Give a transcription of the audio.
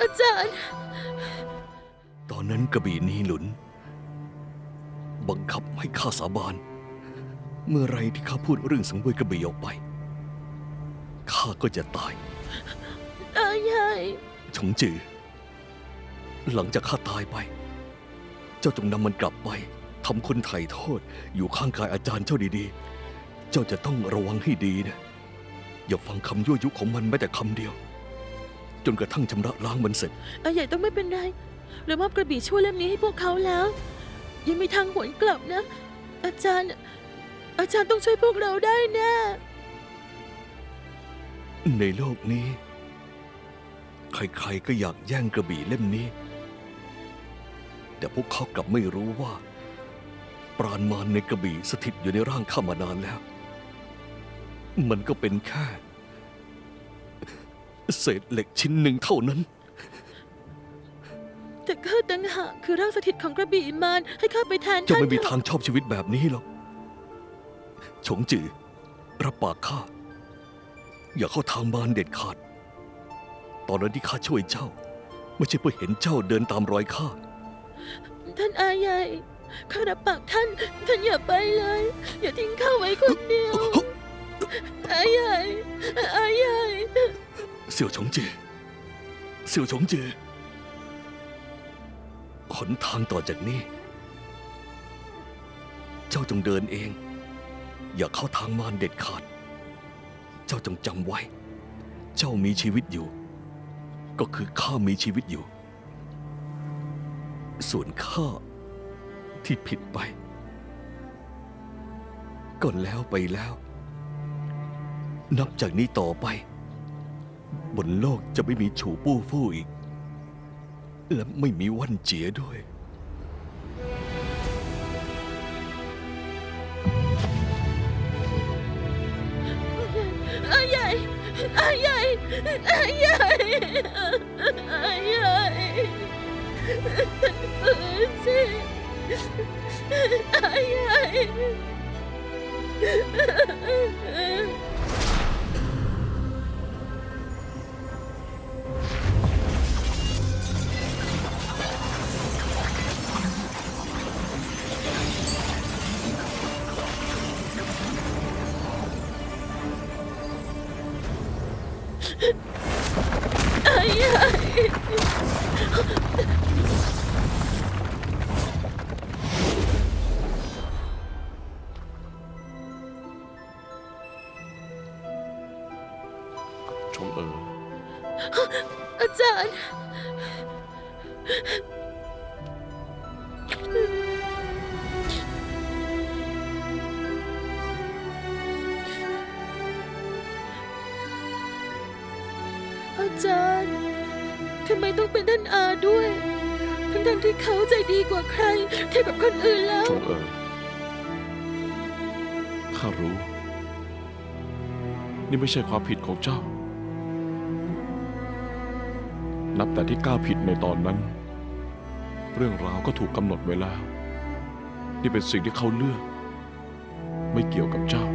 ารย์ ตอนนั้นกระบี่นีหลุน บังคับให้ข้าสาบาน เมื่อไรที่ข้าพูดเรื่องสังเวยกระบี่ออกไป ข้าก็จะตายอาใหญ่ชงจือ หลังจากข้าตายไป เจ้าจงนำมันกลับไปทำคนไถ่โทษอยู่ข้างกายอาจารย์เจ้าดีๆ เจ้าจะต้องระวังให้ดีนะ อย่าฟังคำยั่วยุของมันแม้แต่คำเดียว จนกระทั่งชำระล้างมันเสร็จ อาใหญ่ต้องไม่เป็นไรเรามอบกระบี่ชั่วเล่มนี้ให้พวกเขาแล้ว ยังมีทางหวนกลับนะ อาจารย์ อาจารย์ต้องช่วยพวกเราได้แน่ในโลกนี้ ใครๆก็อยากแย่งกระบี่เล่มนี้ แต่พวกเขากลับไม่รู้ว่า ปราณมารในกระบี่สถิตอยู่ในร่างข้ามานานแล้ว มันก็เป็นแค่ เศษเหล็กชิ้นหนึ่งเท่านั้น แต่ข้าต่างหากคือร่างสถิตของกระบี่มารให้ข้าไปแทนเจ้าท่านไม่มีเถอะทางชอบชีวิตแบบนี้หรอก ฉงจือ รับปากข้า อย่าเข้าทางมารเด็ดขาด ตอนนั้นที่ข้าช่วยเจ้า ไม่ใช่เพื่อเห็นเจ้าเดินตามรอยข้า ท่านอาใหญ่ข้ารับปากท่าน ท่านอย่าไปเลย อย่าทิ้งข้าไว้คนเดียวอาใหญ่อาใหญ่ เสี่ยวฉงเจ เสี่ยวฉงเจ หนทางต่อจากนี้ เจ้าจงเดินเอง อย่าเข้าทางมารเด็ดขาด เจ้าจงจำไว้ เจ้ามีชีวิตอยู่ ก็คือข้ามีชีวิตอยู่ ส่วนข้าที่ผิดไป ก็แล้วไปแล้ว นับจากนี้ต่อไป บนโลกจะไม่มีฉูปู้ฟู่อีก และไม่มีวันเจียด้วย อาใหญ่อาใหญ่อาใหญ่อาใหญ่ท่านฝืนสิอาใหญ่ อาใหญ่ชงเอ๋ออาจารย์ อาจารย์ ทำไมต้องเป็นท่านอาด้วย ทั้งๆที่เขาใจดีกว่าใครเทียบกับคนอื่นแล้วชงเอ๋อข้ารู้ นี่ไม่ใช่ความผิดของเจ้า นับแต่ที่ก้าวผิดในตอนนั้น เรื่องราวก็ถูกกำหนดไว้แล้ว นี่เป็นสิ่งที่เขาเลือก ไม่เกี่ยวกับเจ้า